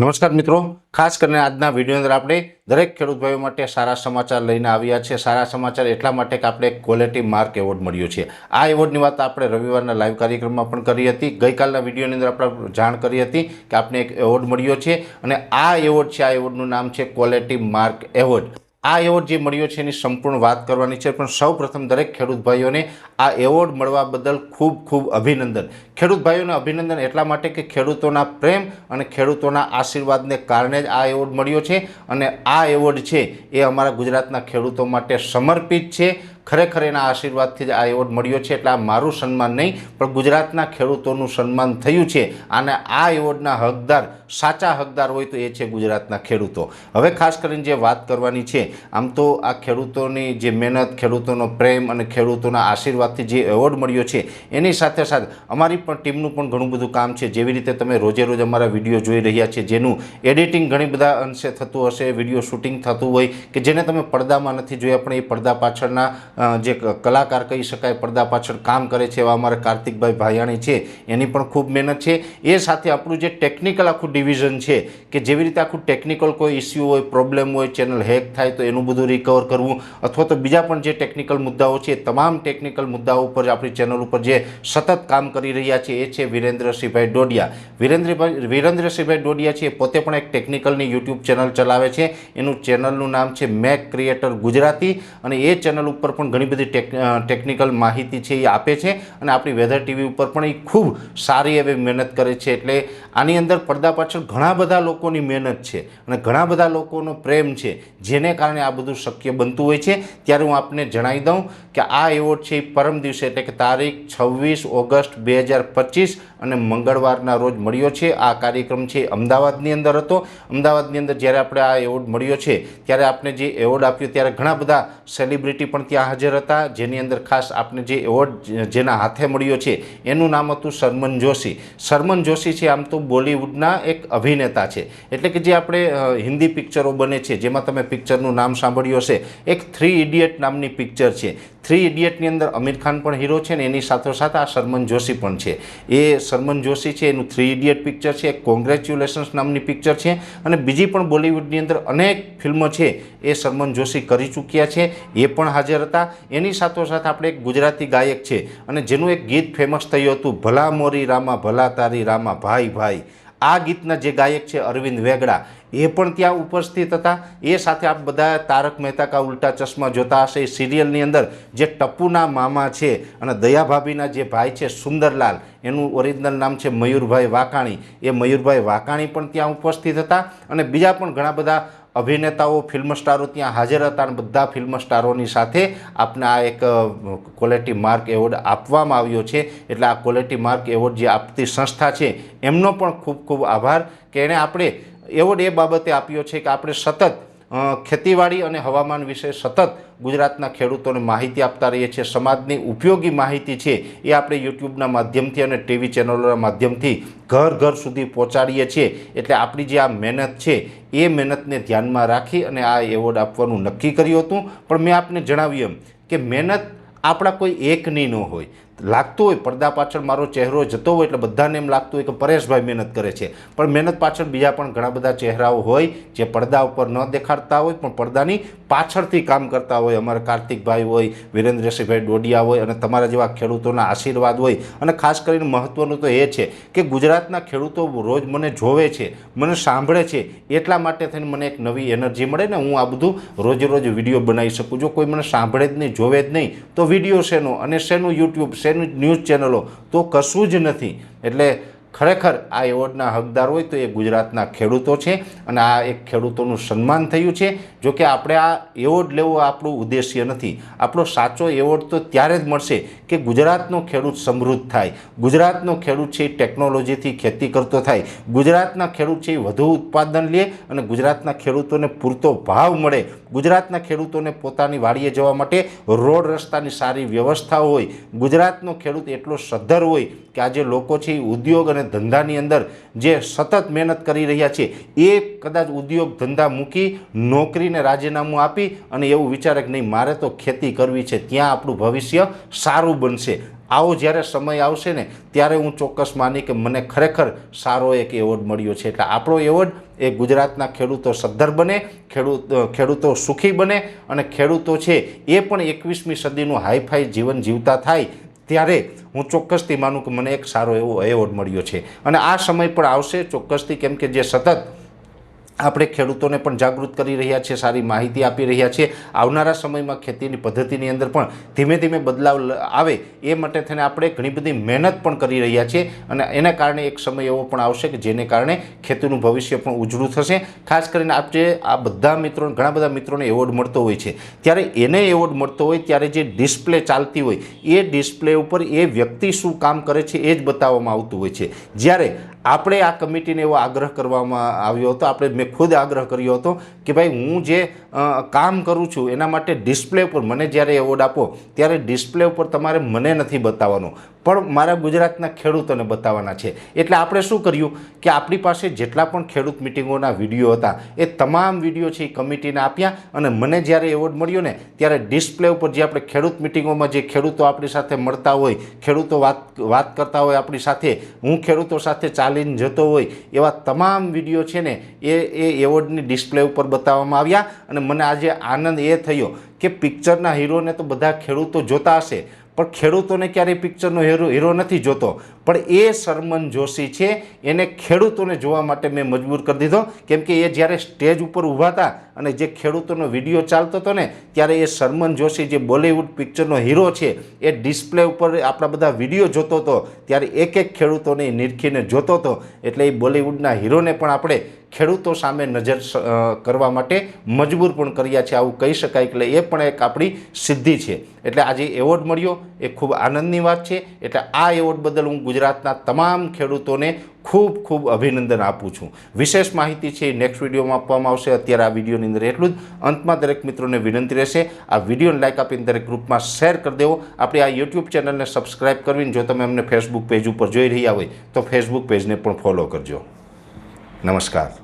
નમસ્કાર મિત્રો. ખાસ કરીને આજના વીડિયો અંદર આપણે દરેક ખેડૂત ભાઈઓ માટે સારા સમાચાર લઈને આવ્યા છે. સારા સમાચાર એટલા માટે કે આપણે ક્વોલિટી માર્ક એવોર્ડ મળ્યો છે. આ એવોર્ડની વાત આપણે રવિવારના લાઈવ કાર્યક્રમમાં પણ કરી હતી. ગઈકાલના વિડીયોની અંદર આપણે જાણ કરી હતી કે આપણે એક એવોર્ડ મળ્યો છે. અને આ એવોર્ડ છે, આ એવોર્ડનું નામ છે ક્વોલિટી માર્ક એવોર્ડ આ એવોર્ડ જે મળ્યો છે એની સંપૂર્ણ વાત કરવાની છે. પણ સૌ પ્રથમ દરેક ખેડૂત ભાઈઓને આ એવોર્ડ મળવા બદલ ખૂબ ખૂબ અભિનંદન. ખેડૂત ભાઈઓને અભિનંદન એટલા માટે કે ખેડૂતોના પ્રેમ અને ખેડૂતોના આશીર્વાદને કારણે જ આ એવોર્ડ મળ્યો છે. અને આ એવોર્ડ છે એ અમારા ગુજરાતના ખેડૂતો માટે સમર્પિત છે. ખરેખર એના આશીર્વાદથી જ આ એવોર્ડ મળ્યો છે એટલે આ મારું સન્માન નહીં, પણ ગુજરાતના ખેડૂતોનું સન્માન થયું છે. અને આ એવોર્ડના હકદાર સાચા હકદાર હોય તો એ છે ગુજરાતના ખેડૂતો. હવે ખાસ કરીને જે વાત કરવાની છે, આમ તો આ ખેડૂતોની જે મહેનત, ખેડૂતોનો પ્રેમ અને ખેડૂતોના આશીર્વાદથી જે એવોર્ડ મળ્યો છે, એની સાથે સાથે અમારી પણ ટીમનું પણ ઘણું બધું કામ છે. જેવી રીતે તમે રોજે રોજ અમારા વીડિયો જોઈ રહ્યા છે, જેનું એડિટિંગ ઘણી બધા અંશે થતું હશે, વીડિયો શૂટિંગ થતું હોય કે જેને તમે પડદામાં નથી જોયા, પણ એ પડદા પાછળના જે કલાકાર કહી શકાય, પડદા પાછળ કામ કરે છે એવા અમારા કાર્તિકભાઈ ભાયાણી છે. એની પણ ખૂબ મહેનત છે. એ સાથે આપણું જે ટેકનિકલ આખું ડિવિઝન છે કે જેવી રીતે આખું ટેકનિકલ કોઈ ઇસ્યુ હોય પ્રોબ્લેમ હોય ચેનલ હેક થાય તો એનું બધું રિકવર કરવું અથવા તો બીજા પણ જે ટેકનિકલ મુદ્દાઓ છે તમામ ટેકનિકલ મુદ્દાઓ ઉપર આપણી ચેનલ ઉપર જે સતત કામ કરી રહ્યા છે એ છે વિરેન્દ્રસિંહભાઈ ડોડિયા. વિરેન્દ્રભાઈ, વિરેન્દ્રસિંહભાઈ ડોડિયા છે પોતે પણ એક ટેકનિકલની યુટ્યુબ ચેનલ ચલાવે છે. એનું ચેનલનું નામ છે મેક ક્રિએટર ગુજરાતી અને એ ચેનલ ઉપર પણ ઘણી બધી ટેક ટેકનિકલ માહિતી છે એ આપે છે અને આપણી વેધર ટીવી ઉપર પણ એ ખૂબ સારી એવી મહેનત કરે છે. એટલે આની અંદર પડદા પાછળ ઘણા બધા લોકોની મહેનત છે અને ઘણા બધા લોકોનો પ્રેમ છે, જેને કારણે આ બધું શક્ય બનતું હોય છે. ત્યારે હું આપને જણાવી દઉં કે આ એવોર્ડ છે એ પરમ દિવસે, એટલે કે તારીખ છવ્વીસ ઓગસ્ટ બે હજાર પચીસ અને મંગળવારના રોજ મળ્યો છે. આ કાર્યક્રમ છે અમદાવાદની અંદર હતો. અમદાવાદની અંદર જ્યારે આપણે આ એવોર્ડ મળ્યો છે, ત્યારે આપણે જે એવોર્ડ આપ્યો ત્યારે ઘણા બધા સેલિબ્રિટી પણ ત્યાં હાજર હતા. જેની અંદર ખાસ આપણે જે એવોર્ડ જેના હાથે મળ્યો છે, એનું નામ હતું શરમન જોશી. શરમન જોશી છે આમ તો બોલિવૂડના એક અભિનેતા છે. એટલે કે જે આપણે હિન્દી પિક્ચરો બને છે, જેમાં તમે પિક્ચરનું નામ સાંભળ્યું હશે. એક થ્રી ઇડિયટ નામની પિક્ચર છે. થ્રી ઇડિયટની અંદર અમીર ખાન પણ હીરો છે ને એની સાથોસાથ આ શરમન જોશી પણ છે. એ શરમન જોશી છે, એનું થ્રી ઇડિયટ પિક્ચર છે કોંગ્રેચ્યુલેશન્સ નામની પિક્ચર છે અને બીજી પણ બોલિવૂડની અંદર અનેક ફિલ્મો છે એ શરમન જોશી કરી ચૂક્યા છે, એ પણ હાજર હતા. એની સાથોસાથ આપણે એક ગુજરાતી ગાયક છે અને જેનું એક ગીત ફેમસ થયું હતું, ભલા મોરી રામા, ભલા તારી રામા, ભાઈ ભાઈ. આ ગીતના જે ગાયક છે અરવિંદ વેગડા, એ પણ ત્યાં ઉપસ્થિત હતા. એ સાથે આપ બધા તારક મહેતા કા ઉલ્ટા ચશ્મા જોતા હશે. એ સિરિયલની અંદર જે ટપ્પુના મામા છે અને દયા ભાભીના જે ભાઈ છે સુંદરલાલ, એનું ઓરિજિનલ નામ છે મયુરભાઈ વાકાણી. એ મયુરભાઈ વાકાણી પણ ત્યાં ઉપસ્થિત હતા. અને બીજા પણ ઘણા બધા અભિનેતાઓ ફિલ્મ સ્ટારો ત્યાં હાજર હતા અને બધા ફિલ્મ સ્ટારોની સાથે આપને આ એક ક્વોલિટી માર્ક એવોર્ડ આપવામાં આવ્યો છે. એટલે આ ક્વોલિટી માર્ક એવોર્ડ જે આપતી સંસ્થા છે, એમનો પણ ખૂબ ખૂબ આભાર. કે એણે આપણે એવોર્ડ એ બાબતે આપ્યો છે કે આપણે સતત ખેતીવાડી અને હવામાન વિશે સતત ગુજરાતના ખેડૂતોને માહિતી આપતા રહીએ છીએ. સમાજની ઉપયોગી માહિતી છે એ આપણે યુટ્યુબના માધ્યમથી અને ટીવી ચેનલોના માધ્યમથી ઘર ઘર સુધી પહોંચાડીએ છીએ. એટલે આપણી જે આ મહેનત છે એ મહેનતને ધ્યાનમાં રાખી અને આ એવોર્ડ આપવાનું નક્કી કર્યું હતું. પણ મેં આપને જણાવ્યું એમ કે મહેનત આપણા કોઈ એકની ન હોય. લાગતું હોય, પડદા પાછળ મારો ચહેરો જતો હોય એટલે બધાને એમ લાગતું હોય કે પરેશભાઈ મહેનત કરે છે. પણ મહેનત પાછળ બીજા પણ ઘણા બધા ચહેરાઓ હોય જે પડદા ઉપર ન દેખાડતા હોય, પણ પડદાની પાછળથી કામ કરતા હોય. અમારા કાર્તિકભાઈ હોય, વિરેન્દ્રસિંહભાઈ ડોડિયા હોય અને તમારા જેવા ખેડૂતોના આશીર્વાદ હોય. અને ખાસ કરીને મહત્ત્વનું તો એ છે કે ગુજરાતના ખેડૂતો રોજ મને જોવે છે, મને સાંભળે છે. એટલા માટે થઈને મને એક નવી એનર્જી મળે ને હું આ બધું રોજે રોજ વીડિયો બનાવી શકું. જો કોઈ મને સાંભળે જ નહીં, જોવે જ નહીં, તો વીડિયો શેનો અને શેનું યુટ્યુબ શેનું ન્યૂઝ ચેનલો. તો કશું જ નથી. એટલે ખરેખર આ એવોર્ડના હકદાર હોય તો એ ગુજરાતના ખેડૂતો છે અને આ એક ખેડૂતોનું સન્માન થયું છે. જો કે આપણે આ એવોર્ડ લેવો આપણું ઉદ્દેશ્ય નથી. આપણો સાચો એવોર્ડ તો ત્યારે જ મળશે કે ગુજરાતનો ખેડૂત સમૃદ્ધ થાય. ગુજરાતનો ખેડૂત છે એ ટેકનોલોજીથી ખેતી કરતો થાય. ગુજરાતના ખેડૂત છે એ વધુ ઉત્પાદન લે અને ગુજરાતના ખેડૂતોને પૂરતો ભાવ મળે. ગુજરાતના ખેડૂતોને પોતાની વાડીએ જવા માટે રોડ રસ્તાની સારી વ્યવસ્થા હોય. ગુજરાતનો ખેડૂત એટલો સદ્ધર હોય કે આજે લોકો છે એ ઉદ્યોગ અને ધંધાની અંદર જે સતત મહેનત કરી રહ્યા છે, એ કદાચ ઉદ્યોગ ધંધા મૂકી નોકરીને રાજીનામું આપી અને એવું વિચારે કે નહીં, મારે તો ખેતી કરવી છે, ત્યાં આપણું ભવિષ્ય સારું બનશે. આવો જ્યારે સમય આવશે ને, ત્યારે હું ચોક્કસ માની કે મને ખરેખર સારો એક એવોર્ડ મળ્યો છે. એટલે આપણો એવોર્ડ એ ગુજરાતના ખેડૂતો સદ્ધર બને, ખેડૂત ખેડૂતો સુખી બને અને ખેડૂતો છે એ પણ એકવીસમી સદીનું હાઈફાઈ જીવન જીવતા થાય ત્યારે હું ચોક્કસથી માનું કે મને એક સારો એવો એવોર્ડ મળ્યો છે. અને આ સમય પણ આવશે ચોક્કસથી કેમ કે જે સતત આપણે ખેડૂતોને પણ જાગૃત કરી રહ્યા છીએ, સારી માહિતી આપી રહ્યા છીએ. આવનારા સમયમાં ખેતીની પદ્ધતિની અંદર પણ ધીમે ધીમે બદલાવ આવે એ માટે થઈને આપણે ઘણી બધી મહેનત પણ કરી રહ્યા છીએ અને એના કારણે એક સમય એવો પણ આવશે કે જેને કારણે ખેતીનું ભવિષ્ય પણ ઉજળું થશે. ખાસ કરીને આપણે આ બધા મિત્રો ઘણા બધા મિત્રોને એવોર્ડ મળતો હોય છે, ત્યારે એને એવોર્ડ મળતો હોય ત્યારે જે ડિસ્પ્લે ચાલતી હોય, એ ડિસ્પ્લે ઉપર એ વ્યક્તિ શું કામ કરે છે એ જ બતાવવામાં આવતું હોય છે. જ્યારે આપણે આ કમિટીને એવો આગ્રહ કરવામાં આવ્યો હતો, આપણે મેં ખુદ આગ્રહ કર્યો હતો કે ભાઈ હું જે કામ કરું છું એના માટે ડિસ્પ્લે ઉપર, મને જ્યારે એવોર્ડ આપો, ત્યારે ડિસ્પ્લે ઉપર તમારે મને નથી બતાવવાનો. પણ મારા ગુજરાતના ખેડૂતોને બતાવવાના છે. એટલે આપણે શું કર્યું કે આપણી પાસે જેટલા પણ ખેડૂત મિટિંગોના વીડિયો હતા, એ તમામ વીડિયો છે એ કમિટીને આપ્યા અને મને જ્યારે એવોર્ડ મળ્યો ને, ત્યારે ડિસ્પ્લે ઉપર જે આપણે ખેડૂત મિટિંગોમાં જે ખેડૂતો આપણી સાથે મળતા હોય, ખેડૂતો વાત વાત કરતા હોય આપણી સાથે, હું ખેડૂતો સાથે ચાલીને જતો હોય, એવા તમામ વીડિયો છે ને, એ એ એવોર્ડની ડિસ્પ્લે ઉપર બતાવવામાં આવ્યા અને મને આજે આનંદ એ થયો કે પિક્ચરના હીરોને તો બધા ખેડૂતો જોતા હશે, પણ ખેડૂતોને ક્યારેય પિક્ચરનો હીરો હીરો નથી જોતો. પણ એ સરમન જોશી છે, એને ખેડૂતોને જોવા માટે મેં મજબૂર કરી દીધો. કેમ કે એ જ્યારે સ્ટેજ ઉપર ઊભા હતા અને જે ખેડૂતોનો વીડિયો ચાલતો હતો ને, ત્યારે એ સરમન જોશી જે બોલિવૂડ પિક્ચરનો હીરો છે, એ ડિસ્પ્લે ઉપર આપણા બધા વીડિયો જોતો હતો, ત્યારે એક એક ખેડૂતોને નિરખીને જોતો હતો. એટલે એ બોલિવૂડના હીરોને પણ આપણે ખેડૂતો સામે નજર કરવા માટે મજબૂર પણ કર્યા છે, આવું કહી શકાય એટલે એ પણ એક આપણી સિદ્ધિ છે. એટલે આજે એવોર્ડ મળ્યો, એ ખૂબ આનંદની વાત છે. એટલે આ એવોર્ડ બદલ હું ગુજરાતના તમામ ખેડૂતોને ખૂબ ખૂબ અભિનંદન આપું છું. વિશેષ માહિતી છે એ નેક્સ્ટ વિડીયોમાં આપવામાં આવશે. અત્યારે આ વિડીયોની અંદર એટલું જ. અંતમાં દરેક મિત્રોને વિનંતી રહેશે, આ વિડીયોને લાઇક આપીને દરેક ગ્રુપમાં શેર કરી દેવો. આપણી આ યુટ્યુબ ચેનલને સબસ્ક્રાઇબ કરવીને જો તમે અમને ફેસબુક પેજ ઉપર જોઈ રહ્યા હોય, તો ફેસબુક પેજને પણ ફોલો કરજો. નમસ્કાર.